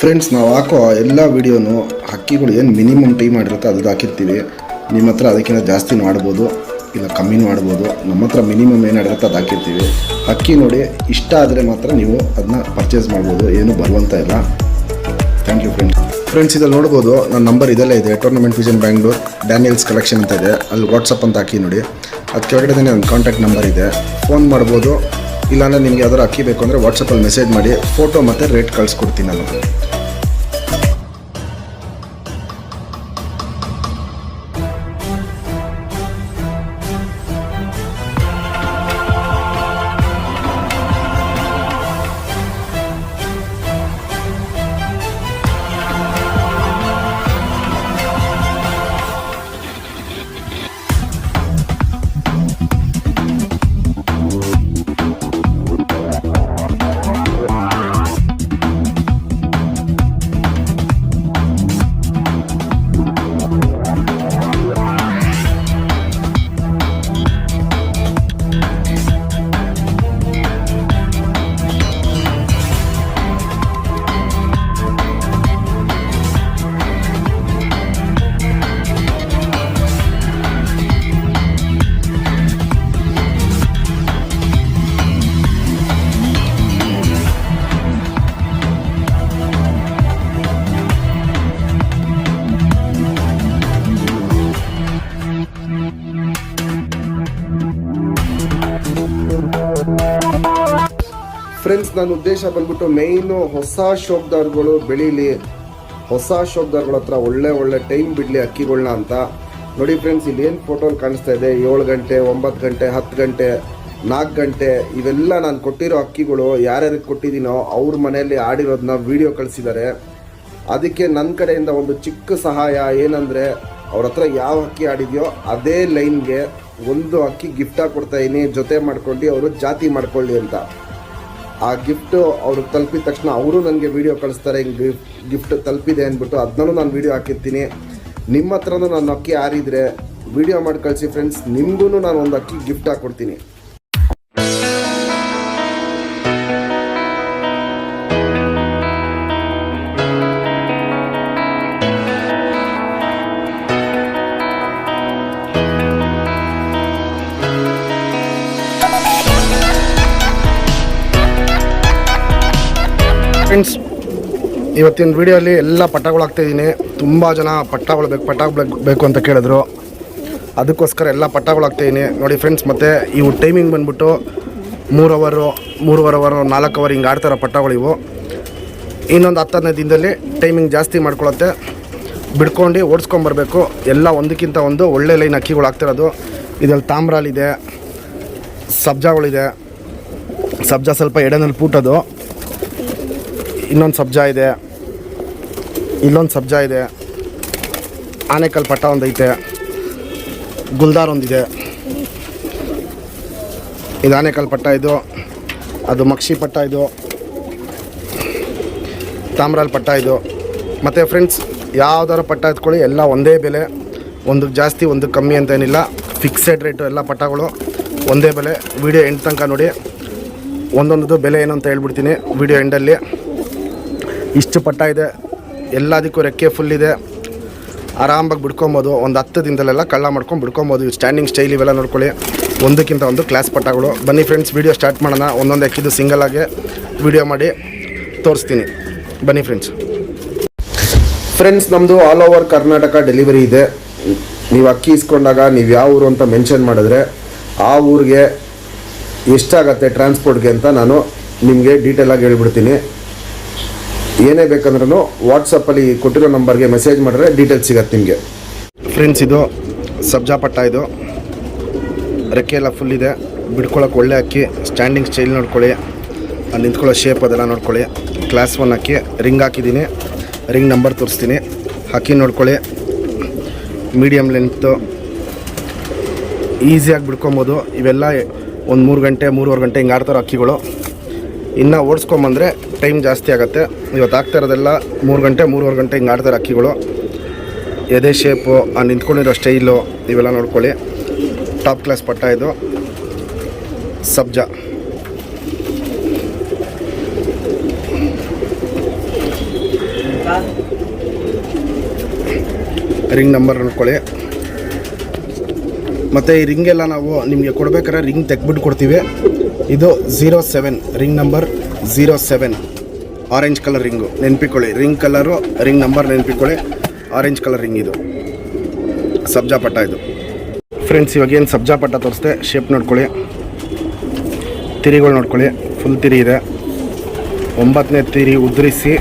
Friends ನಾವು ಹಾಕೋ ಎಲ್ಲ ವಿಡಿಯೋನು ಹಕ್ಕಿಗಳು ಏನು ಮಿನಿಮಮ್ ಟೈಮ್ ಮಾಡಿರುತ್ತೆ ಅದು ಹಾಕಿರ್ತೀವಿ. ನಿಮ್ಮ ಹತ್ರ ಅದಕ್ಕಿಂತ ಜಾಸ್ತಿ ಮಾಡ್ಬೋದು, ಇಲ್ಲ ಕಮ್ಮಿನೂ ಮಾಡ್ಬೋದು, ನಮ್ಮ ಹತ್ರ ಮಿನಿಮಮ್ ಏನು ಆಡಿರುತ್ತೆ ಅದು ಹಾಕಿರ್ತೀವಿ. ಹಕ್ಕಿ ನೋಡಿ ಇಷ್ಟ ಆದರೆ ಮಾತ್ರ ನೀವು ಅದನ್ನ ಪರ್ಚೇಸ್ ಮಾಡ್ಬೋದು, ಏನು ಬರುವಂತ ಇಲ್ಲ. ಥ್ಯಾಂಕ್ ಯು ಫ್ರೆಂಡ್ಸ್ ಫ್ರೆಂಡ್ಸ್ ಇದಲ್ಲಿ ನೋಡ್ಬೋದು ನನ್ನ ನಂಬರ್ ಇದೆಲ್ಲ ಇದೆ tournament vision Bangalore Daniels collection ಅಂತ ಇದೆ. ಅಲ್ಲಿ ವಾಟ್ಸಪ್ ಅಂತ ಹಾಕಿ ನೋಡಿ. ಅದು ಕೆಳಗಡೆ ನನ್ನ ಕಾಂಟ್ಯಾಕ್ಟ್ ನಂಬರ್ ಇದೆ. ಫೋನ್ ಮಾಡ್ಬೋದು, ಇಲ್ಲಾಂದರೆ ನಿಮ್ಗೆ ಯಾವ್ದಾರು ಅಕ್ಕಿ ಬೇಕು ಅಂದರೆ ವಾಟ್ಸಪ್ಪಲ್ಲಿ ಮೆಸೇಜ್ ಮಾಡಿ ಫೋಟೋ ಮತ್ತು ರೇಟ್ ಕಳಿಸ್ಕೊಡ್ತೀನಿ ನಾನು. ಫ್ರೆಂಡ್ಸ್ ನನ್ನ ಉದ್ದೇಶ ಬಂದ್ಬಿಟ್ಟು ಮೇಯ್ನು ಹೊಸ ಶೋಕ್ದಾರ್ಗಳು ಬೆಳೀಲಿ. ಹೊಸ ಶೋಕ್ದಾರ್ಗಳ ಹತ್ರ ಒಳ್ಳೆ ಒಳ್ಳೆ ಟೈಮ್ ಬಿಡಲಿ ಅಕ್ಕಿಗಳನ್ನ ಅಂತ. ನೋಡಿ ಫ್ರೆಂಡ್ಸ್ ಇಲ್ಲಿ ಏನು ಫೋಟೋ ಕಾಣಿಸ್ತಾ ಇದೆ? ಏಳು ಗಂಟೆ, ಒಂಬತ್ತು ಗಂಟೆ, ಹತ್ತು ಗಂಟೆ, ನಾಲ್ಕು ಗಂಟೆ, ಇವೆಲ್ಲ ನಾನು ಕೊಟ್ಟಿರೋ ಅಕ್ಕಿಗಳು ಯಾರ್ಯಾರಿಗೆ ಕೊಟ್ಟಿದ್ದೀನೋ ಅವ್ರ ಮನೆಯಲ್ಲಿ ಆಡಿರೋದನ್ನ ವಿಡಿಯೋ ಕಳಿಸಿದ್ದಾರೆ. ಅದಕ್ಕೆ ನನ್ನ ಕಡೆಯಿಂದ ಒಂದು ಚಿಕ್ಕ ಸಹಾಯ ಏನಂದರೆ, ಅವ್ರ ಹತ್ರ ಯಾವ ಅಕ್ಕಿ ಆಡಿದೆಯೋ ಅದೇ ಲೈನ್ಗೆ ಒಂದು ಅಕ್ಕಿ ಗಿಫ್ಟಾಗಿ ಕೊಡ್ತಾ ಇದೀನಿ. ಜೊತೆ ಮಾಡ್ಕೊಂಡು, ಅವರು ಜಾತಿ ಮಾಡ್ಕೊಳ್ಳಿ ಅಂತ. ಆ ಗಿಫ್ಟ್ ಅವ್ರಿಗೆ ತಲುಪಿದ ತಕ್ಷಣ ಅವರು ನನಗೆ ವಿಡಿಯೋ ಕಳಿಸ್ತಾರೆ, ಹಿಂಗೆ ಗಿಫ್ಟ್ ತಲುಪಿದೆ ಅಂದ್ಬಿಟ್ಟು ಅದನ್ನೂ ನಾನು ವೀಡಿಯೋ ಹಾಕಿರ್ತೀನಿ. ನಿಮ್ಮ ಹತ್ರನೂ ನಾನು ಅಕ್ಕಿ ಆರಿದ್ರೆ ವಿಡಿಯೋ ಮಾಡಿ ಕಳಿಸಿ ಫ್ರೆಂಡ್ಸ್ ನಿಮಗೂ ನಾನು ಒಂದು ಅಕ್ಕಿ ಗಿಫ್ಟ್ ಹಾಕ್ಕೊಡ್ತೀನಿ ಇವತ್ತಿನ ವಿಡಿಯೋಲಿ ಎಲ್ಲ ಪಟ್ಟಗಳು ಹಾಕ್ತಾಯಿದ್ದೀನಿ ತುಂಬ ಜನ ಪಟ್ಟಗಳು ಬೇಕು ಪಟ್ಟಗಳು ಬೇಕು- ಅಂತ ಕೇಳಿದ್ರು. ಅದಕ್ಕೋಸ್ಕರ ಎಲ್ಲ ಪಟ್ಟಗಳು ನೋಡಿ ಫ್ರೆಂಡ್ಸ್ ಮತ್ತು ಇವು ಟೈಮಿಂಗ್ ಬಂದ್ಬಿಟ್ಟು ಮೂರು ಅವರು ಮೂರುವರೆ ಅವರು ನಾಲ್ಕು ಅವರ್ ಹಿಂಗೆ ಆಡ್ತಾರೋ ಪಟ್ಟಗಳು ಇವು. ಇನ್ನೊಂದು ಹತ್ತು ಹದಿನೈದು ದಿನದಲ್ಲಿ ಟೈಮಿಂಗ್ ಜಾಸ್ತಿ ಮಾಡ್ಕೊಳತ್ತೆ. ಬಿಡ್ಕೊಂಡು ಓಡಿಸ್ಕೊಂಬರ್ಬೇಕು ಎಲ್ಲ ಒಂದಕ್ಕಿಂತ ಒಂದು ಒಳ್ಳೆ ಲೈನ್ ಅಕ್ಕಿಗಳು ಹಾಕ್ತಿರೋದು. ಇದರಲ್ಲಿ ತಾಮ್ರಾಲಿದೆ ಸಬ್ಜಾಗಳಿದೆ ಸಬ್ಜಾ ಸ್ವಲ್ಪ ಎಡೆನಲ್ಲಿ ಪೂಟೋದು. ಇನ್ನೊಂದು ಸಬ್ಜಾ ಇದೆ. ಇಲ್ಲೊಂದು ಸಬ್ಜಾ ಇದೆ. ಆನೆಕಲ್ ಪಟ್ಟ ಒಂದೈತೆ ಗುಲ್ದಾರ್ ಒಂದಿದೆ ಇದು. ಆನೆಕಲ್ ಪಟ್ಟ ಇದು. ಅದು ಮಕ್ಷಿ ಪಟ್ಟ ಇದು. ತಾಮ್ರಾಲ್ ಪಟ್ಟ ಇದು. ಮತ್ತು ಫ್ರೆಂಡ್ಸ್ ಯಾವ್ದಾರು ಪಟ್ಟ ಎತ್ಕೊಳ್ಳಿ, ಎಲ್ಲ ಒಂದೇ ಬೆಲೆ. ಒಂದು ಜಾಸ್ತಿ, ಒಂದು ಕಮ್ಮಿ ಅಂತ ಏನಿಲ್ಲ. ಫಿಕ್ಸೆಡ್ ರೇಟು ಎಲ್ಲ ಪಟ್ಟಗಳು ಒಂದೇ ಬೆಲೆ. ವಿಡಿಯೋ ಎಂಡ್ ತನಕ ನೋಡಿ. ಒಂದೊಂದು ಬೆಲೆ ಏನು ಅಂತ ಹೇಳ್ಬಿಡ್ತೀನಿ. ವಿಡಿಯೋ ಎಂಡಲ್ಲಿ ಇಷ್ಟು ಪಟ್ಟ ಇದೆ. ಎಲ್ಲದಕ್ಕೂ ರೆಕ್ಕೆ ಫುಲ್ ಇದೆ. ಆರಾಮಾಗಿ ಬಿಡ್ಕೊಬೋದು. ಒಂದು ಹತ್ತು ದಿನದಲ್ಲೆಲ್ಲ ಕಳ್ಳ ಮಾಡ್ಕೊಂಡು ಬಿಡ್ಕೊಬೋದು. ಸ್ಟ್ಯಾಂಡಿಂಗ್ ಸ್ಟೈಲ್ ಇವೆಲ್ಲ ನೋಡ್ಕೊಳ್ಳಿ. ಒಂದಕ್ಕಿಂತ ಒಂದು ಕ್ಲಾಸ್ ಪಟ್ಟಗಳು. ಬನ್ನಿ ಫ್ರೆಂಡ್ಸ್ ವಿಡಿಯೋ ಸ್ಟಾರ್ಟ್ ಮಾಡೋಣ. ಒಂದೊಂದು ಎಕ್ಕಿದ್ದು ಸಿಂಗಲ್ ಆಗಿ ವಿಡಿಯೋ ಮಾಡಿ ತೋರಿಸ್ತೀನಿ. ಬನ್ನಿ ಫ್ರೆಂಡ್ಸ್ ಫ್ರೆಂಡ್ಸ್ ನಮ್ಮದು ಆಲ್ ಓವರ್ ಕರ್ನಾಟಕ ಡೆಲಿವರಿ ಇದೆ. ನೀವು ಅಕ್ಕಿ ಇಸ್ಕೊಂಡಾಗ ನೀವು ಯಾವ ಊರು ಅಂತ ಮೆನ್ಷನ್ ಮಾಡಿದ್ರೆ ಆ ಊರಿಗೆ ಎಷ್ಟಾಗತ್ತೆ ಟ್ರಾನ್ಸ್ಪೋರ್ಟ್ಗೆ ಅಂತ ನಾನು ನಿಮಗೆ ಡೀಟೇಲಾಗಿ ಹೇಳ್ಬಿಡ್ತೀನಿ. ಏನೇ ಬೇಕಂದ್ರೂ ವಾಟ್ಸಪ್ಪಲ್ಲಿ ಕೊಟ್ಟಿರೋ ನಂಬರ್ಗೆ ಮೆಸೇಜ್ ಮಾಡಿದ್ರೆ ಡೀಟೇಲ್ಸ್ ಸಿಗತ್ತೆ ನಿಮಗೆ. ಫ್ರೆಂಡ್ಸ್ ಇದು ಸಬ್ಜಾ ಪಟ್ಟ ಇದು. ರೆಕ್ಕೆ ಎಲ್ಲ ಫುಲ್ ಇದೆ. ಬಿಡ್ಕೊಳ್ಳೋಕೆ ಒಳ್ಳೆ ಅಕ್ಕಿ ಸ್ಟ್ಯಾಂಡಿಂಗ್ ಸ್ಟೈಲ್ ನೋಡ್ಕೊಳ್ಳಿ. ಅಲ್ಲಿ ನಿಂತ್ಕೊಳ್ಳೋ ಶೇಪ್ ಅದೆಲ್ಲ ನೋಡ್ಕೊಳ್ಳಿ. ಕ್ಲಾಸ್ ಒನ್ ಹಾಕಿ ರಿಂಗ್ ಹಾಕಿದ್ದೀನಿ. ರಿಂಗ್ ನಂಬರ್ ತೋರಿಸ್ತೀನಿ. ಹಾಕಿ ನೋಡ್ಕೊಳ್ಳಿ. ಮೀಡಿಯಮ್ ಲೆಂತು ಈಸಿಯಾಗಿ ಬಿಡ್ಕೊಬೋದು. ಇವೆಲ್ಲ ಒಂದು ಮೂರು ಗಂಟೆ, ಮೂರುವರೆ ಗಂಟೆ ಹಿಂಗೆ ಆಡ್ತಾರೋ ಅಕ್ಕಿಗಳು. ಇನ್ನು ಓಡಿಸ್ಕೊಂಬಂದರೆ ಟೈಮ್ ಜಾಸ್ತಿ ಆಗುತ್ತೆ. ಇವತ್ತು ಆಗ್ತಾ ಇರೋದೆಲ್ಲ ಮೂರು ಗಂಟೆ, ಮೂರುವರೆ ಗಂಟೆ ಹಿಂಗೆ ಆಡ್ತಾರೆ ಅಕ್ಕಿಗಳು. ಎದೆ ಶೇಪು ಆ ನಿಂತ್ಕೊಂಡಿರೋ ಸ್ಟೈಲು ಇವೆಲ್ಲ ನೋಡ್ಕೊಳ್ಳಿ. ಟಾಪ್ ಕ್ಲಾಸ್ ಪಟ್ಟ ಇದು. ಸಬ್ಜಾ. ರಿಂಗ್ ನಂಬರ್ ನೋಡ್ಕೊಳ್ಳಿ. ಮತ್ತು ಈ ರಿಂಗೆಲ್ಲ ನಾವು ನಿಮಗೆ ಕೊಡಬೇಕಾದ್ರೆ ರಿಂಗ್ ತೆಗ್ಬಿಟ್ಟು ಕೊಡ್ತೀವಿ. ಇದು zero seven ring number zero seven orange colour ring ನೆನ್ಪಿಕೊಳ್ಳಿ ring colour ring number ನೆನ್ಪಿಕೊಳ್ಳಿ. ಆರೆಂಜ್ ಕಲರ್ ರಿಂಗ್ ಇದು. ಸಬ್ಜಾ ಪಟ್ಟ ಇದು. ಫ್ರೆಂಡ್ಸ್ ಇವಾಗ ಏನು ಸಬ್ಜಾ ಪಟ್ಟ ತೋರಿಸ್ದೆ? ಶೇಪ್ ನೋಡ್ಕೊಳ್ಳಿ. ತಿರಿಗಳು ನೋಡ್ಕೊಳ್ಳಿ. ಫುಲ್ ತಿರಿ ಇದೆ. ಒಂಬತ್ತನೇ ತಿರಿ ಉದುರಿಸಿ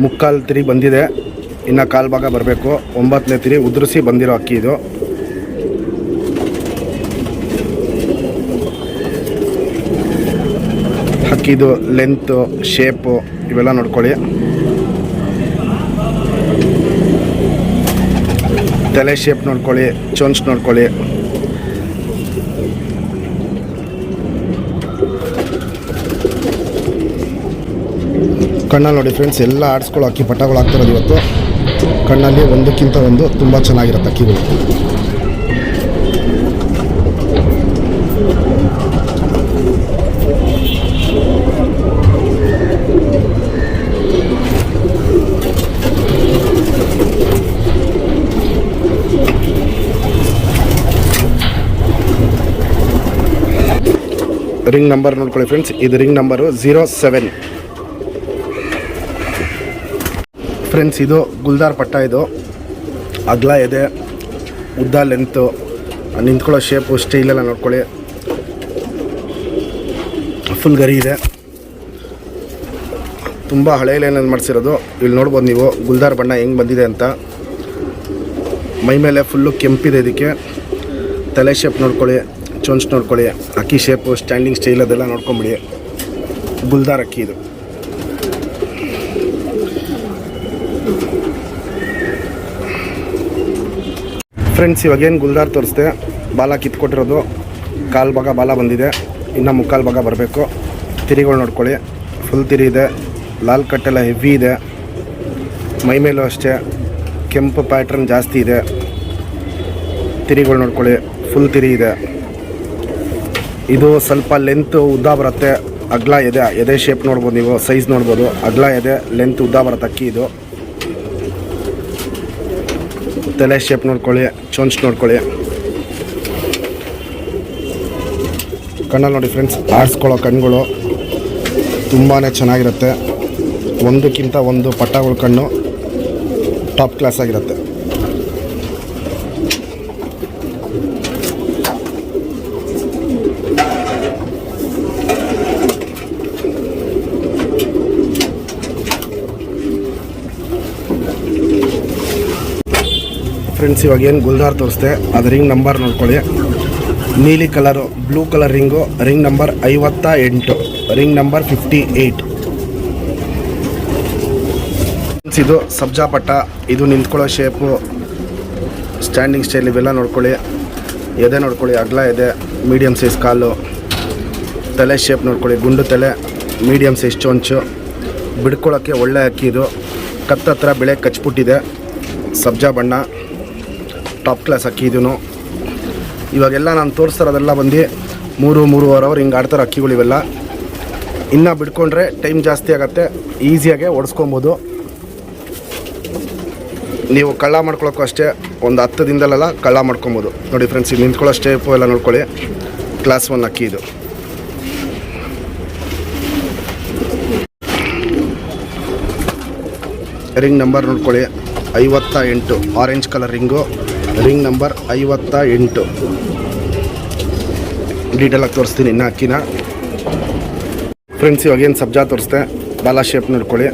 ಮುಕ್ಕಾಲು ತಿರಿ ಬಂದಿದೆ. ಇನ್ನು ಕಾಲು ಭಾಗ ಬರಬೇಕು. ಒಂಬತ್ತನೇ ತಿರಿ ಉದುರಿಸಿ ಬಂದಿರೋ ಅಕ್ಕಿ ಇದು. ಅಕ್ಕಿದು ಲೆಂತು ಶೇಪು ಇವೆಲ್ಲ ನೋಡ್ಕೊಳ್ಳಿ. ತಲೆ ಶೇಪ್ ನೋಡ್ಕೊಳ್ಳಿ ಚೊಂಚ್ ನೋಡ್ಕೊಳ್ಳಿ. ಕಣ್ಣಲ್ಲಿ ನೋಡಿ ಫ್ರೆಂಡ್ಸ್ ಎಲ್ಲ ಆಡಿಸ್ಕೊಳ್ಳೋ ಅಕ್ಕಿ ಪಟ್ಟಗಳು ಆಗ್ತಿರೋದು ಇವತ್ತು. ಕಣ್ಣಲ್ಲಿ ಒಂದಕ್ಕಿಂತ ಒಂದು ತುಂಬ ಚೆನ್ನಾಗಿರುತ್ತೆ ಅಕ್ಕಿಗಳು. ರಿಂಗ್ ನಂಬರ್ ನೋಡ್ಕೊಳ್ಳಿ ಫ್ರೆಂಡ್ಸ್ ಇದು ring number zero seven friends ಇದು ಗುಲ್ದಾರ್ ಪಟ್ಟ ಇದು. ಅಗ್ಲ ಇದೆ. ಉದ್ದ ಲೆಂತು ನಿಂತ್ಕೊಳ್ಳೋ ಶೇಪು ಸ್ಟೈಲೆಲ್ಲ ನೋಡ್ಕೊಳ್ಳಿ. ಫುಲ್ ಗರಿ ಇದೆ. ತುಂಬ ಹಳೆ ಲೈನಲ್ಲಿ ಮಾಡಿಸಿರೋದು. ಇಲ್ಲಿ ನೋಡ್ಬೋದು ನೀವು ಗುಲ್ದಾರ್ ಬಣ್ಣ ಹೆಂಗೆ ಬಂದಿದೆ ಅಂತ. ಮೈ ಮೇಲೆ ಫುಲ್ಲು ಕೆಂಪಿದೆ ಇದಕ್ಕೆ. ತಲೆ ಶೇಪ್ ನೋಡ್ಕೊಳ್ಳಿ. ಚೊಂಚ್ ನೋಡ್ಕೊಳ್ಳಿ. ಅಕ್ಕಿ ಶೇಪು ಸ್ಟ್ಯಾಂಡಿಂಗ್ ಸ್ಟೈಲ್ ಅದೆಲ್ಲ ನೋಡ್ಕೊಂಬಿಡಿ. ಗುಲ್ದಾರ್ ಅಕ್ಕಿ ಇದು. ಫ್ರೆಂಡ್ಸ್ ಇವಾಗೇನು ಗುಲ್ದಾರ್ ತೋರಿಸ್ದೆ? ಬಾಲ ಕಿತ್ಕೊಟ್ಟಿರೋದು ಕಾಲು ಭಾಗ ಬಾಲ ಬಂದಿದೆ. ಇನ್ನು ಮುಕ್ಕಾಲು ಭಾಗ ಬರಬೇಕು. ತಿರಿಗಳು ನೋಡ್ಕೊಳ್ಳಿ. ಫುಲ್ ತಿರಿ ಇದೆ. ಲಾಲ್ ಕಟ್ಟೆಲ್ಲ ಹೆವಿ ಇದೆ. ಮೈ ಮೇಲೂ ಅಷ್ಟೇ. ಕೆಂಪು ಪ್ಯಾಟ್ರನ್ ಜಾಸ್ತಿ ಇದೆ. ತಿರಿಗಳು ನೋಡ್ಕೊಳ್ಳಿ. ಫುಲ್ ತಿರಿ ಇದೆ. ಇದು ಸ್ವಲ್ಪ ಲೆಂತ್ ಉದ್ದ ಬರುತ್ತೆ. ಅಗ್ಲ ಎದೆ ಎದೆ ಶೇಪ್ ನೋಡ್ಬೋದು ನೀವು ಸೈಜ್ ನೋಡ್ಬೋದು. ಅಗ್ಲ, ಎದೆ ಲೆಂತ್ ಉದ್ದ ಬರುತ್ತೆ ಅಕ್ಕಿ ಇದು. ತಲೆ ಶೇಪ್ ನೋಡ್ಕೊಳ್ಳಿ ಚೊಂಚ್ ನೋಡ್ಕೊಳ್ಳಿ. ಕಣ್ಣಲ್ಲಿ ನೋಡಿ ಫ್ರೆಂಡ್ಸ್ ಆಡಿಸ್ಕೊಳ್ಳೋ ಕಣ್ಣುಗಳು ತುಂಬಾ ಚೆನ್ನಾಗಿರುತ್ತೆ. ಒಂದಕ್ಕಿಂತ ಒಂದು ಪಟ್ಟಗಳ ಕಣ್ಣು ಟಾಪ್ ಕ್ಲಾಸ್ ಆಗಿರುತ್ತೆ. ಫ್ರೆಂಡ್ಸ್ ಇವಾಗ ಏನು ಗುಲ್ದಾರ್ ತೋರಿಸ್ದೆ, ಅದು ರಿಂಗ್ ನಂಬರ್ ನೋಡ್ಕೊಳ್ಳಿ. ನೀಲಿ colour blue colour ring ring number ಐವತ್ತ ಎಂಟು ring number fifty eight friends ಇದು ಸಬ್ಜಾ ಪಟ್ಟ ಇದು ನಿಂತ್ಕೊಳ್ಳೋ ಶೇಪು ಸ್ಟ್ಯಾಂಡಿಂಗ್ ಸ್ಟೈಲ್ ಇವೆಲ್ಲ ನೋಡ್ಕೊಳ್ಳಿ. ಎದೆ ನೋಡ್ಕೊಳ್ಳಿ, ಅಗಲ ಎದೆ ಮೀಡಿಯಮ್ ಸೈಜ್ ಕಾಲು. ತಲೆ ಶೇಪ್ ನೋಡ್ಕೊಳ್ಳಿ, ಗುಂಡು ತಲೆ ಮೀಡಿಯಮ್ ಸೈಜ್ ಚೊಂಚು. ಬಿಡ್ಕೊಳ್ಳೋಕ್ಕೆ ಒಳ್ಳೆ ಅಕ್ಕಿ ಇದು. ಕತ್ತತ್ರ ಬೆಳೆ ಕಚ್ಬಿಟ್ಟಿದೆ. ಸಬ್ಜಾ ಬಣ್ಣ. ಟಾಪ್ ಕ್ಲಾಸ್ ಅಕ್ಕಿ ಇದೂ ಇವಾಗೆಲ್ಲ ನಾನು ತೋರಿಸ್ತಾರದೆಲ್ಲ ಬಂದು ಮೂರು, ಮೂರುವರೆ ಅವರ್ ಹಿಂಗೆ ಆಡ್ತಾರೆ ಅಕ್ಕಿಗಳು ಇವೆಲ್ಲ. ಇನ್ನೂ ಬಿಡ್ಕೊಂಡ್ರೆ ಟೈಮ್ ಜಾಸ್ತಿ ಆಗುತ್ತೆ. ಈಸಿಯಾಗೆ ಓಡಿಸ್ಕೊಬೋದು. ನೀವು ಕಳ್ಳ ಮಾಡ್ಕೊಳಕ್ಕೂ ಅಷ್ಟೇ, ಒಂದು ಹತ್ತು ದಿನದಲ್ಲೆಲ್ಲ ಕಳ್ಳ ಮಾಡ್ಕೊಬೋದು. ನೋಡಿ ಫ್ರೆಂಡ್ಸ್ ಇಲ್ಲಿ ನಿಂತ್ಕೊಳ್ಳೋ ಸ್ಟೇಪು ಎಲ್ಲ ನೋಡ್ಕೊಳ್ಳಿ. ಕ್ಲಾಸ್ ಒನ್ ಅಕ್ಕಿ ಇದು. ರಿಂಗ್ ನಂಬರ್ ನೋಡ್ಕೊಳ್ಳಿ. ಐವತ್ತ ಎಂಟು. Orange colour ring ring number ಐವತ್ತ ಎಂಟು. ಡೀಟೇಲಾಗಿ ತೋರಿಸ್ತೀನಿ ಇನ್ನು ಅಕ್ಕಿನ. ಫ್ರೆಂಡ್ಸ್ ಇವಾಗ ಏನು ಸಬ್ಜಾ ತೋರಿಸ್ದೆ? ಬಾಲ ಶೇಪ್ ನೋಡ್ಕೊಳ್ಳಿ.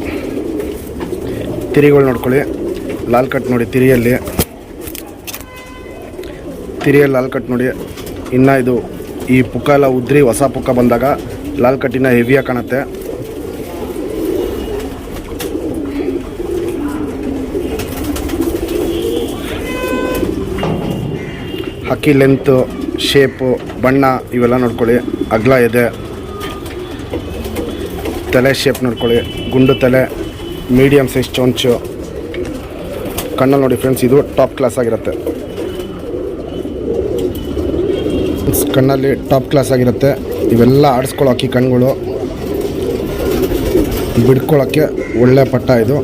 ತಿರಿಗಳು ನೋಡ್ಕೊಳ್ಳಿ. ಲಾಲ್ ಕಟ್ ನೋಡಿ ತಿರಿಯಲ್ಲಿ. ತಿರಿಯಲ್ಲಿ ಲಾಲ್ ಕಟ್ ನೋಡಿ. ಇನ್ನು ಇದು ಈ ಪುಕ್ಕ ಎಲ್ಲ ಉದ್ರಿ ಹೊಸ ಪುಕ್ಕ ಬಂದಾಗ ಲಾಲ್ ಕಟ್ಟಿನ ಹೆವಿಯಾಗಿ ಕಾಣುತ್ತೆ. ಹಕ್ಕಿ ಲೆಂತು ಶೇಪು ಬಣ್ಣ, ಇವೆಲ್ಲ ನೋಡ್ಕೊಳ್ಳಿ. ಅಗ್ಲ ಇದೆ. ತಲೆ ಶೇಪ್ ನೋಡ್ಕೊಳ್ಳಿ. ಗುಂಡು ತಲೆ ಮೀಡಿಯಮ್ ಸೈಜ್ ಚೊಂಚು. ಕಣ್ಣಲ್ಲಿ ನೋಡಿ ಫ್ರೆಂಡ್ಸ್ ಇದು ಟಾಪ್ ಕ್ಲಾಸ್ ಆಗಿರುತ್ತೆ. ಕಣ್ಣಲ್ಲಿ ಟಾಪ್ ಕ್ಲಾಸ್ ಆಗಿರುತ್ತೆ. ಇವೆಲ್ಲ ಆಡಿಸ್ಕೊಳ್ಳೋ ಕಣ್ಗಳು ಬಿಡ್ಕೊಳ್ಳೋಕ್ಕೆ ಒಳ್ಳೆ ಪಟ್ಟ ಇದು.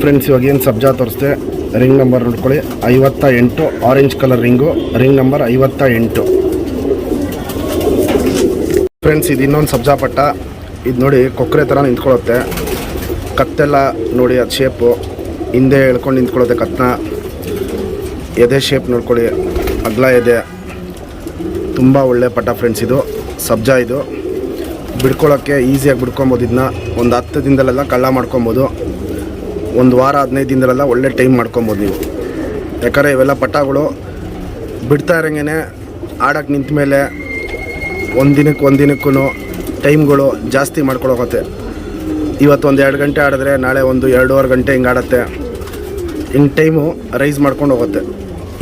ಫ್ರೆಂಡ್ಸ್ ಇವಾಗ ಏನು ಸಬ್ಜಾ ತೋರಿಸ್ದೆ? ರಿಂಗ್ ನಂಬರ್ ನೋಡ್ಕೊಳ್ಳಿ. ಐವತ್ತ ಎಂಟು orange colour ring ring number ಐವತ್ತ ಎಂಟು. ಫ್ರೆಂಡ್ಸ್ ಇದು ಇನ್ನೊಂದು ಸಬ್ಜಾ ಪಟ್ಟ. ಇದು ನೋಡಿ ಕೊಕ್ಕರೆ ಥರ ನಿಂತ್ಕೊಳ್ಳುತ್ತೆ. ಕತ್ತೆಲ್ಲ ನೋಡಿ ಅದು ಶೇಪು ಹಿಂದೆ ಎಳ್ಕೊಂಡು ನಿಂತ್ಕೊಳ್ಳುತ್ತೆ ಕತ್ತನ್ನ ಎದೆ ಶೇಪ್ ನೋಡ್ಕೊಳ್ಳಿ. ಅಗ್ಲ ಎದೆ. ತುಂಬ ಒಳ್ಳೆ ಪಟ್ಟ ಫ್ರೆಂಡ್ಸ್ ಇದು. ಸಬ್ಜಾ ಇದು. ಬಿಡ್ಕೊಳ್ಳೋಕ್ಕೆ ಈಸಿಯಾಗಿ ಬಿಡ್ಕೊಬೋದು. ಇದನ್ನ ಒಂದು ಹತ್ತು ದಿನದಲ್ಲೆಲ್ಲ ಕಳ್ಳ ಮಾಡ್ಕೊಬೋದು. ಒಂದು ವಾರ, ಹದಿನೈದು ದಿನದಲ್ಲೆಲ್ಲ ಒಳ್ಳೆ ಟೈಮ್ ಮಾಡ್ಕೊಬೋದು ನೀವು. ಯಾಕಂದರೆ ಇವೆಲ್ಲ ಪಟ್ಟಗಳು ಬಿಡ್ತಾ ಇರೋಂಗೆ ಆಡೋಕ್ಕೆ ನಿಂತ ಮೇಲೆ ಒಂದು ದಿನಕ್ಕೆ ಒಂದು ದಿನಕ್ಕೂ ಟೈಮ್ಗಳು ಜಾಸ್ತಿ ಮಾಡ್ಕೊಳೋಗುತ್ತೆ. ಇವತ್ತು ಒಂದು ಎರಡು ಗಂಟೆ ಆಡಿದ್ರೆ ನಾಳೆ ಒಂದು ಎರಡೂವರೆ ಗಂಟೆ ಹಿಂಗೆ ಆಡತ್ತೆ. ಹಿಂಗೆ ಟೈಮು ರೈಸ್ ಮಾಡ್ಕೊಂಡು ಹೋಗುತ್ತೆ.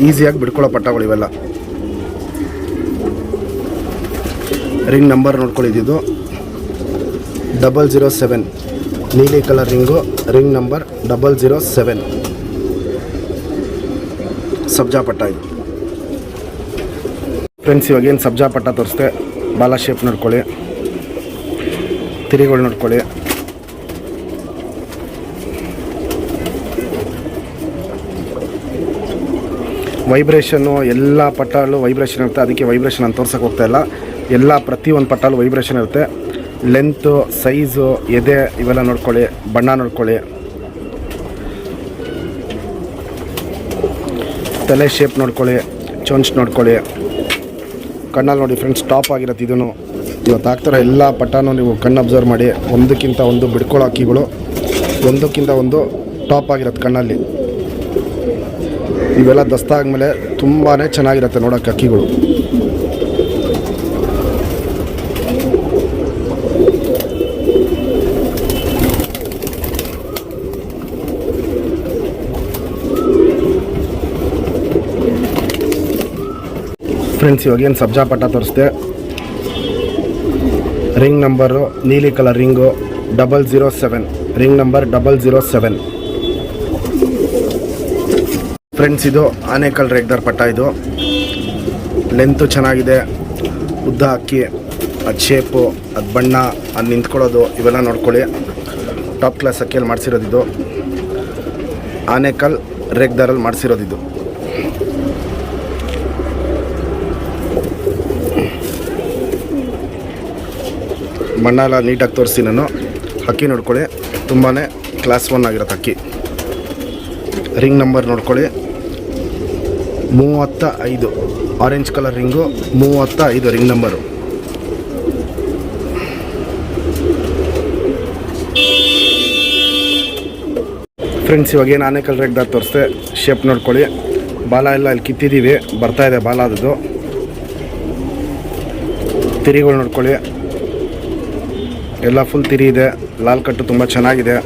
ಈಸಿಯಾಗಿ ಬಿಡ್ಕೊಳ್ಳೋ ಪಟ್ಟಗಳು ಇವೆಲ್ಲ. ರಿಂಗ್ ನಂಬರ್ ನೋಡ್ಕೊಳ್ಳಿದ್ದು ಡಬಲ್ ಜೀರೋ ಸೆವೆನ್. ನೀಲಿ colour ring, ring number double zero seven. ಸಬ್ಜಾ ಪಟ್ಟ ಇದು. ಫ್ರೆಂಡ್ಸ್, ಇವಾಗ ಏನು ಸಬ್ಜಾ ಪಟ್ಟ ತೋರಿಸ್ದೆ? ಬಾಲ ಶೇಪ್ ನೋಡ್ಕೊಳ್ಳಿ. ತಿರಿಗಳು ನೋಡ್ಕೊಳ್ಳಿ. ವೈಬ್ರೇಷನ್ನು ಎಲ್ಲ ಪಟ್ಟಾಲು ವೈಬ್ರೇಷನ್ ಇರುತ್ತೆ. ಅದಕ್ಕೆ ವೈಬ್ರೇಷನ್ ಅಂತ ತೋರ್ಸೋಕೆ ಹೋಗ್ತಾಯಿಲ್ಲ ಎಲ್ಲ ಪ್ರತಿಯೊಂದು ಪಟ್ಟಾಲು ವೈಬ್ರೇಷನ್ ಇರುತ್ತೆ. ಲೆಂತು, ಸೈಜು, ಎದೆ, ಇವೆಲ್ಲ ನೋಡ್ಕೊಳ್ಳಿ, ಬಣ್ಣ ನೋಡ್ಕೊಳ್ಳಿ. ತಲೆ ಶೇಪ್ ನೋಡ್ಕೊಳ್ಳಿ, ಚೊಂಚ್ ನೋಡ್ಕೊಳ್ಳಿ. ಕಣ್ಣಲ್ಲಿ ನೋಡಿ ಫ್ರೆಂಡ್ಸ್ ಟಾಪ್ ಆಗಿರತ್ತೆ ಇದನ್ನು. ಇವತ್ತು ಆಗ್ತಿರೋ ಎಲ್ಲ ಪಟಾನು ನೀವು ಕಣ್ಣು ಅಬ್ಸರ್ವ್ ಮಾಡಿ. ಒಂದಕ್ಕಿಂತ ಒಂದು ಬಿಡ್ಕೊಳ್ಳೋ ಅಕ್ಕಿಗಳು, ಒಂದಕ್ಕಿಂತ ಒಂದು ಟಾಪ್ ಆಗಿರತ್ತೆ ಕಣ್ಣಲ್ಲಿ. ಇವೆಲ್ಲ ದಸ್ತಾದ್ಮೇಲೆ ತುಂಬಾ ಚೆನ್ನಾಗಿರುತ್ತೆ ನೋಡೋಕ್ಕೆ ಅಕ್ಕಿಗಳು. ಫ್ರೆಂಡ್ಸ್ ಇವಾಗೇನು ಸಬ್ಜಾ ಪಟ್ಟ ತೋರಿಸ್ದೆ? ರಿಂಗ್ ನಂಬರು ನೀಲಿ colour ring double zero seven ring number double zero seven friends ಇದು ಆನೇಕಲ್ ರೇಗ್ದಾರ್ ಪಟ್ಟ ಇದು. ಲೆಂತು ಚೆನ್ನಾಗಿದೆ. ಉದ್ದ ಹಾಕಿ ಅದು ಶೇಪು ಅದು ಬಣ್ಣ, ಅದು ನಿಂತ್ಕೊಳ್ಳೋದು, ಇವೆಲ್ಲ ನೋಡ್ಕೊಳ್ಳಿ. ಟಾಪ್ ಕ್ಲಾಸ್ ಅಕ್ಕಿಯಲ್ಲಿ ಮಾಡಿಸಿರೋದಿದು ಆನೇಕಲ್ ರೇಗ್ದಾರಲ್ಲಿ ಮಾಡಿಸಿರೋದು ಎಲ್ಲ ನೀಟಾಗಿ ತೋರಿಸಿ ನಾನು. ಅಕ್ಕಿ ನೋಡ್ಕೊಳ್ಳಿ. ತುಂಬಾ ಕ್ಲಾಸ್ ಒನ್ ಆಗಿರುತ್ತೆ ಅಕ್ಕಿ ರಿಂಗ್ ನಂಬರ್ ನೋಡ್ಕೊಳ್ಳಿ. ಮೂವತ್ತ ಐದು ಆರೆಂಜ್ ಕಲರ್ ರಿಂಗು ಮೂವತ್ತ ಐದು ರಿಂಗ್ ನಂಬರು ಫ್ರೆಂಡ್ಸ್ ಇವಾಗ ಏನು ಆನೇಕಲ್ ರೇಗ್ದಾರ್ ತೋರಿಸ್ದೆ ಶೇಪ್ ನೋಡ್ಕೊಳ್ಳಿ. ಬಾಲ ಎಲ್ಲ ಇಲ್ಲಿ ಕಿತ್ತಿದ್ದೀವಿ ಬರ್ತಾ ಇದೆ ಬಾಲ ಅದು ತಿರಿಗಳು ನೋಡ್ಕೊಳ್ಳಿ. ಎಲ್ಲ ಫುಲ್ ತಿರಿ ಇದೆ. ಲಾಲ್ ಕಟ್ಟು ತುಂಬ ಚೆನ್ನಾಗಿದೆ.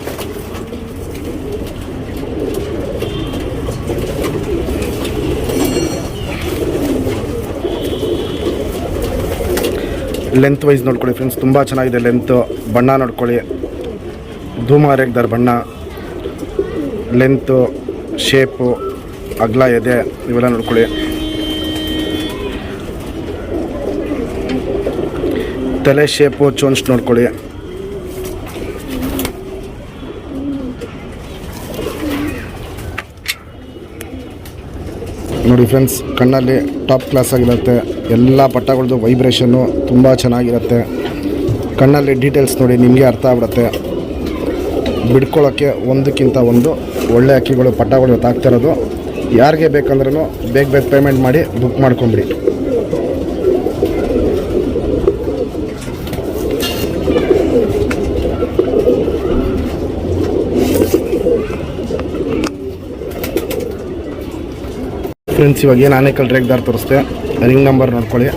ಲೆಂತ್ ವೈಸ್ ನೋಡ್ಕೊಳ್ಳಿ ಫ್ರೆಂಡ್ಸ್ ತುಂಬ ಚೆನ್ನಾಗಿದೆ ಲೆಂತ್ ಬಣ್ಣ ನೋಡ್ಕೊಳ್ಳಿ. ಧೂಮ ರೇಗ್ದಾರ್ ಬಣ್ಣ. ಲೆಂತು ಶೇಪು ಅಗ್ಲ, ಎದೆ, ಇವೆಲ್ಲ ನೋಡ್ಕೊಳ್ಳಿ. ತಲೆ ಶೇಪು ಚೋನ್ಸ್ ನೋಡ್ಕೊಳ್ಳಿ. ನೋಡಿ ಫ್ರೆಂಡ್ಸ್, ಕಣ್ಣಲ್ಲಿ ಟಾಪ್ ಕ್ಲಾಸ್ ಆಗಿರುತ್ತೆ. ಎಲ್ಲ ಪಟ್ಟಗಳದ್ದು ವೈಬ್ರೇಷನ್ನು ತುಂಬ ಚೆನ್ನಾಗಿರುತ್ತೆ. ಕಣ್ಣಲ್ಲಿ ಡೀಟೇಲ್ಸ್ ನೋಡಿ ನಿಮಗೆ ಅರ್ಥ ಆಗ್ಬಿಡುತ್ತೆ. ಬಿಡ್ಕೊಳ್ಳೋಕ್ಕೆ ಒಂದಕ್ಕಿಂತ ಒಂದು ಒಳ್ಳೆ ಅಕ್ಕಿಗಳು ಪಟ್ಟಗಳು ತಾಗ್ತಿರೋದು ಯಾರಿಗೆ ಬೇಕಂದ್ರೂ ಬೇಗ ಬೇಗ ಪೇಮೆಂಟ್ ಮಾಡಿ ಬುಕ್ ಮಾಡ್ಕೊಂಬಿಡಿ. ಫ್ರೆಂಡ್ಸ್ ಇವಾಗ ಏನು ಆನೇಕಲ್ ರೇಗ್ದಾರ್ ತೋರಿಸ್ತೆ ರಿಂಗ್ ನಂಬರ್ ನೋಡ್ಕೊಳ್ಳಿ.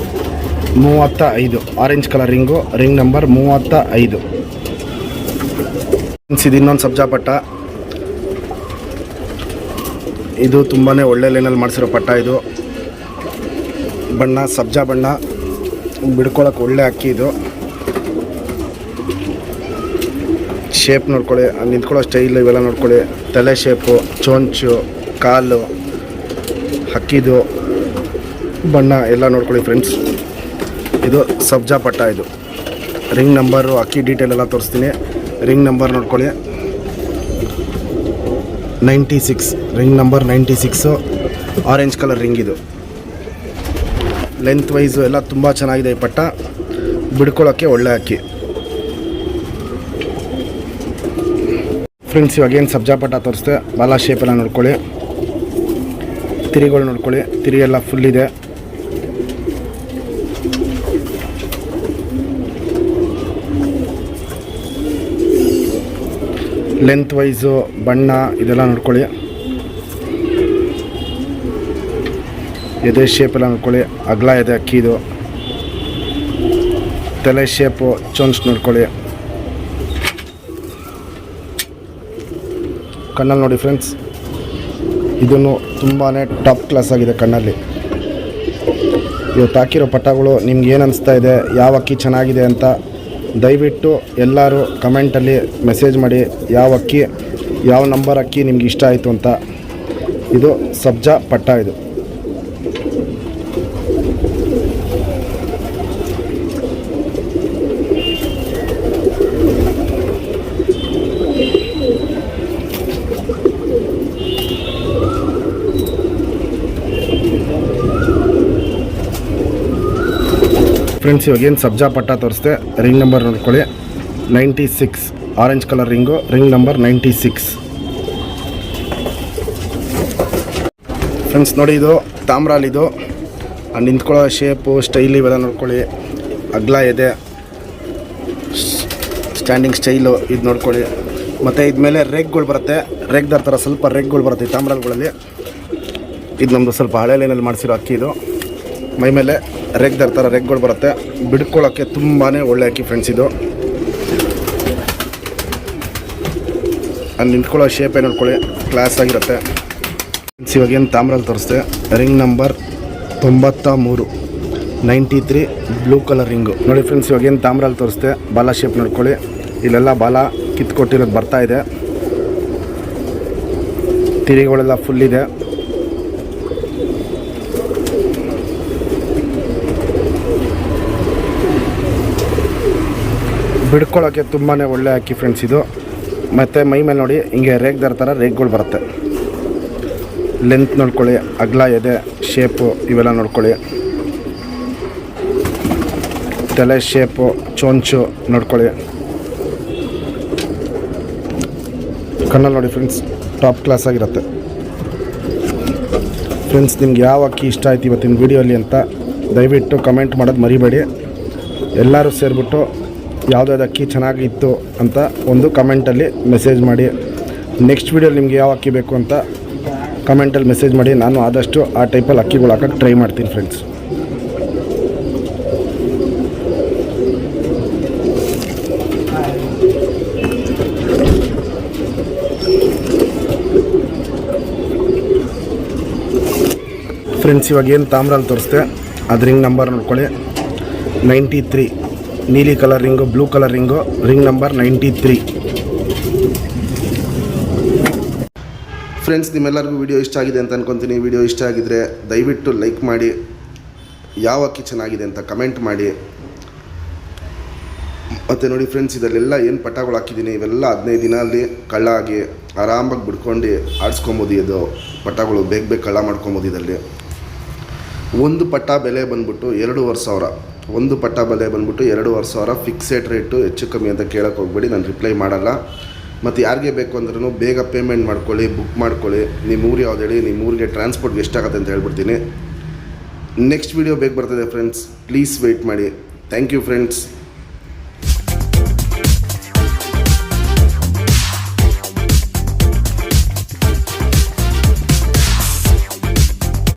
ಮೂವತ್ತ ಐದು orange colour ring ring number ಮೂವತ್ತ ಐದು ಇದು ಇನ್ನೊಂದು ಸಬ್ಜಾ ಪಟ್ಟ ಇದು ತುಂಬಾ ಒಳ್ಳೆ ಲೈನಲ್ಲಿ ಮಾಡಿಸಿರೋ ಪಟ್ಟ ಇದು. ಬಣ್ಣ, ಸಬ್ಜಾ ಬಣ್ಣ. ಬಿಡ್ಕೊಳಕ್ಕೆ ಒಳ್ಳೆ ಅಕ್ಕಿ ಇದು. ಶೇಪ್ ನೋಡ್ಕೊಳ್ಳಿ. ನಿಂತ್ಕೊಳ್ಳೋ ಸ್ಟೈಲ್ ಇವೆಲ್ಲ ನೋಡ್ಕೊಳ್ಳಿ. ತಲೆ ಶೇಪು ಚೋಂಚು, ಕಾಲು. ಹಕ್ಕಿದು ಬಣ್ಣ ಎಲ್ಲ ನೋಡ್ಕೊಳ್ಳಿ ಫ್ರೆಂಡ್ಸ್ ಇದು ಸಬ್ಜಾ ಪಟ್ಟ ಇದು. ರಿಂಗ್ ನಂಬರು ಅಕ್ಕಿ ಡೀಟೇಲ್ ಎಲ್ಲ ತೋರಿಸ್ತೀನಿ. ರಿಂಗ್ ನಂಬರ್ ನೋಡ್ಕೊಳ್ಳಿ. Ninety six ring number ninety six orange colour ring ಇದು. ಲೆಂತ್ ವೈಸು ಎಲ್ಲ ತುಂಬ ಚೆನ್ನಾಗಿದೆ ಈ ಪಟ್ಟ. ಬಿಡ್ಕೊಳ್ಳೋಕ್ಕೆ ಒಳ್ಳೆ ಅಕ್ಕಿ. ಫ್ರೆಂಡ್ಸ್ ಇವಾಗೇನು ಸಬ್ಜಾ ಪಟ್ಟ ತೋರಿಸ್ದೆ? ಬಾಲ ಶೇಪ್ ಎಲ್ಲ ನೋಡ್ಕೊಳ್ಳಿ. ತಿರಿಗಳು ನೋಡ್ಕೊಳ್ಳಿ. ತಿರಿ ಎಲ್ಲ ಫುಲ್ ಇದೆ. ಲೆಂತ್ ವೈಸು ಬಣ್ಣ ಇದೆಲ್ಲ ನೋಡ್ಕೊಳ್ಳಿ. ಎದೆ ಶೇಪ್ ಎಲ್ಲ ನೋಡ್ಕೊಳ್ಳಿ. ಅಗಲ ಇದೆ ಅಕ್ಕಿದು ತಲೆ ಶೇಪು ಚೊಂಚ್ ನೋಡ್ಕೊಳ್ಳಿ. ಕಣ್ಣಲ್ಲಿ ನೋಡಿ ಫ್ರೆಂಡ್ಸ್ ಇದನ್ನು ತುಂಬಾ ಟಾಪ್ ಕ್ಲಾಸ್ ಆಗಿದೆ ಕಣ್ಣಲ್ಲಿ. ಇವತ್ತು ಹಾಕಿರೋ ಪಟ್ಟಗಳು ನಿಮ್ಗೆ ಏನು ಅನಿಸ್ತಾ ಇದೆ, ಯಾವ ಅಕ್ಕಿ ಚೆನ್ನಾಗಿದೆ ಅಂತ ದಯವಿಟ್ಟು ಎಲ್ಲರೂ ಕಮೆಂಟಲ್ಲಿ ಮೆಸೇಜ್ ಮಾಡಿ, ಯಾವ ಅಕ್ಕಿ, ಯಾವ ನಂಬರ್ ಅಕ್ಕಿ ನಿಮ್ಗೆ ಇಷ್ಟ ಆಯಿತು ಅಂತ. ಇದು ಸಬ್ಜಾ ಪಟ್ಟ ಇದು. ಫ್ರೆಂಡ್ಸ್, ಇವಾಗ ಏನು ಸಬ್ಜಾ ಪಟ್ಟ ತೋರಿಸ್ದೆ ರಿಂಗ್ ನಂಬರ್ ನೋಡ್ಕೊಳ್ಳಿ. Ninety six orange colour ring ring number ninety six friends, ನೋಡಿ ಇದು ತಾಮ್ರಾಲಿದು ನಿಂತ್ಕೊಳ್ಳೋ ಶೇಪು ಸ್ಟೈಲ್ ಇವೆಲ್ಲ ನೋಡ್ಕೊಳ್ಳಿ. ಅಗ್ಲ ಇದೆ. ಸ್ಟ್ಯಾಂಡಿಂಗ್ ಸ್ಟೈಲು ಇದು ನೋಡ್ಕೊಳ್ಳಿ. ಮತ್ತು ಇದ್ಮೇಲೆ ರೆಗ್ಗಳು ಬರುತ್ತೆ. ರೆಗ್ ಥರ ಸ್ವಲ್ಪ ರೆಗ್ಗಳು ಬರುತ್ತೆ ತಾಮ್ರಾಲ್ಗಳಲ್ಲಿ. ಇದು ನಮ್ಮದು ಸ್ವಲ್ಪ ಹಳೆ ಲೈನಲ್ಲಿ ಮಾಡಿಸಿರೋ ಅಕ್ಕಿ ಇದು. ಮೈ ಮೇಲೆ ರೆಗ್ ಥರ ರೆಗ್ಗಳು ಬರುತ್ತೆ. ಬಿಡ್ಕೊಳ್ಳೋಕ್ಕೆ ತುಂಬಾ ಒಳ್ಳೆ ಅಕ್ಕಿ ಫ್ರೆಂಡ್ಸ್ ಇದು. ಅಲ್ಲಿ ನಿಂತ್ಕೊಳ್ಳೋ ಶೇಪೇ ನೋಡ್ಕೊಳ್ಳಿ ಕ್ಲಾಸ್ ಆಗಿರುತ್ತೆ. ಫ್ರೆಂಡ್ಸ್ ಇವಾಗ ಏನು ತಾಮ್ರಲ್ಲಿ ತೋರಿಸ್ತೆ ರಿಂಗ್ ನಂಬರ್ ತೊಂಬತ್ತ ಮೂರು ninety three blue colour ring ನೋಡಿ ಫ್ರೆಂಡ್ಸ್ ಇವಾಗ ಏನು ತಾಮ್ರಲ್ಲಿ ತೋರಿಸ್ದೆ? ಬಾಲ ಶೇಪ್ ನೋಡ್ಕೊಳ್ಳಿ. ಇಲ್ಲೆಲ್ಲ ಬಾಲ ಕಿತ್ಕೊಟ್ಟಿರೋದು ಬರ್ತಾ ಇದೆ. ತಿರಿಗಳೆಲ್ಲ ಫುಲ್ ಇದೆ. ಬಿಡ್ಕೊಳ್ಳೋಕ್ಕೆ ತುಂಬಾ ಒಳ್ಳೆ ಅಕ್ಕಿ ಫ್ರೆಂಡ್ಸ್ ಇದು. ಮತ್ತು ಮೈ ಮೇಲೆ ನೋಡಿ, ಹಿಂಗೆ ರೇಗ್ದರ ಥರ ರೇಗ್ಗಳು ಬರುತ್ತೆ. ಲೆಂತ್ ನೋಡ್ಕೊಳ್ಳಿ, ಅಗ್ಲ ಎದೆ ಶೇಪು ಇವೆಲ್ಲ ನೋಡ್ಕೊಳ್ಳಿ. ತಲೆ ಶೇಪು ಚೊಂಚು ನೋಡ್ಕೊಳ್ಳಿ. ಕಣ್ಣಲ್ಲಿ ನೋಡಿ ಫ್ರೆಂಡ್ಸ್ ಟಾಪ್ ಕ್ಲಾಸ್ ಆಗಿರುತ್ತೆ. ಫ್ರೆಂಡ್ಸ್ ನಿಮ್ಗೆ ಯಾವ ಅಕ್ಕಿ ಇಷ್ಟ ಆಯ್ತು ಇವತ್ತಿನ ವೀಡಿಯೋಲಿ ಅಂತ ದಯವಿಟ್ಟು ಕಮೆಂಟ್ ಮಾಡೋದು ಮರಿಬೇಡಿ. ಎಲ್ಲರೂ ಸೇರಿಬಿಟ್ಟು ಯಾವುದಾದ್ರು ಅಕ್ಕಿ ಚೆನ್ನಾಗಿತ್ತು ಅಂತ ಒಂದು ಕಮೆಂಟಲ್ಲಿ ಮೆಸೇಜ್ ಮಾಡಿ. ನೆಕ್ಸ್ಟ್ ವೀಡಿಯೋಲಿ ನಿಮಗೆ ಯಾವ ಅಕ್ಕಿ ಬೇಕು ಅಂತ ಕಮೆಂಟಲ್ಲಿ ಮೆಸೇಜ್ ಮಾಡಿ. ನಾನು ಆದಷ್ಟು ಆ ಟೈಪಲ್ಲಿ ಅಕ್ಕಿಗಳು ಹಾಕೋಕ್ಕೆ ಟ್ರೈ ಮಾಡ್ತೀನಿ ಫ್ರೆಂಡ್ಸ್ ಫ್ರೆಂಡ್ಸ್ ಇವಾಗ ಏನು ತಾಮ್ರಲ್ಲಿ ತೋರಿಸ್ದೆ? ಅದು ರಿಂಗ್ ನಂಬರ್ ನೋಡ್ಕೊಳ್ಳಿ. ನೈಂಟಿ ತ್ರೀ ನೀಲಿ colour ring, blue colour ring, ring number ninety three friends ನಿಮ್ಮೆಲ್ಲರಿಗೂ ವಿಡಿಯೋ ಇಷ್ಟ ಆಗಿದೆ ಅಂತ ಅನ್ಕೊತೀನಿ. ವಿಡಿಯೋ ಇಷ್ಟ ಆಗಿದ್ರೆ ದಯವಿಟ್ಟು ಲೈಕ್ ಮಾಡಿ. ಯಾವ ಅಕ್ಕಿ ಚೆನ್ನಾಗಿದೆ ಅಂತ ಕಮೆಂಟ್ ಮಾಡಿ. ಮತ್ತು ನೋಡಿ ಫ್ರೆಂಡ್ಸ್ ಇದರಲ್ಲೆಲ್ಲ ಏನು ಪಟಾಗಳು ಹಾಕಿದ್ದೀನಿ? ಇವೆಲ್ಲ ಹದಿನೈದು ದಿನ ಅಲ್ಲಿ ಕಳ್ಳ ಆಗಿ ಆರಾಮಾಗಿ ಬಿಡ್ಕೊಂಡು ಆಡಿಸ್ಕೊಬೋದು ಇದು ಪಟಾಗಳು. ಬೇಗ ಬೇಗ ಕಳ್ಳ ಮಾಡ್ಕೊಬೋದು ಇದರಲ್ಲಿ. ಒಂದು ಪಟ್ಟ ಬೆಲೆ ಬಂದ್ಬಿಟ್ಟು ಎರಡೂವರೆ ಸಾವಿರ. ಒಂದು ಪಟ್ಟ ಬೆಲೆ ಬಂದ್ಬಿಟ್ಟು ಎರಡೂವರೆ ಸಾವಿರ ಫಿಕ್ಸೆಡ್ ರೇಟು ಹೆಚ್ಚು ಕಮ್ಮಿ ಅಂತ ಕೇಳೋಕೆ ಹೋಗ್ಬೇಡಿ, ನಾನು ರಿಪ್ಲೈ ಮಾಡಲ್ಲ. ಮತ್ತು ಯಾರಿಗೆ ಬೇಕು ಅಂದ್ರೂ ಬೇಗ ಪೇಮೆಂಟ್ ಮಾಡ್ಕೊಳ್ಳಿ ಬುಕ್ ಮಾಡ್ಕೊಳ್ಳಿ. ನಿಮ್ಮ ಊರು ಯಾವ್ದು ಹೇಳಿ ನಿಮ್ಮ ಊರಿಗೆ ಟ್ರಾನ್ಸ್ಪೋರ್ಟ್ಗೆ ಎಷ್ಟಾಗುತ್ತೆ ಅಂತ ಹೇಳ್ಬಿಡ್ತೀನಿ. ನೆಕ್ಸ್ಟ್ ವೀಡಿಯೋ ಬೇಗ ಬರ್ತದೆ ಫ್ರೆಂಡ್ಸ್ ಪ್ಲೀಸ್ ವೆಯ್ಟ್ ಮಾಡಿ. Thank you friends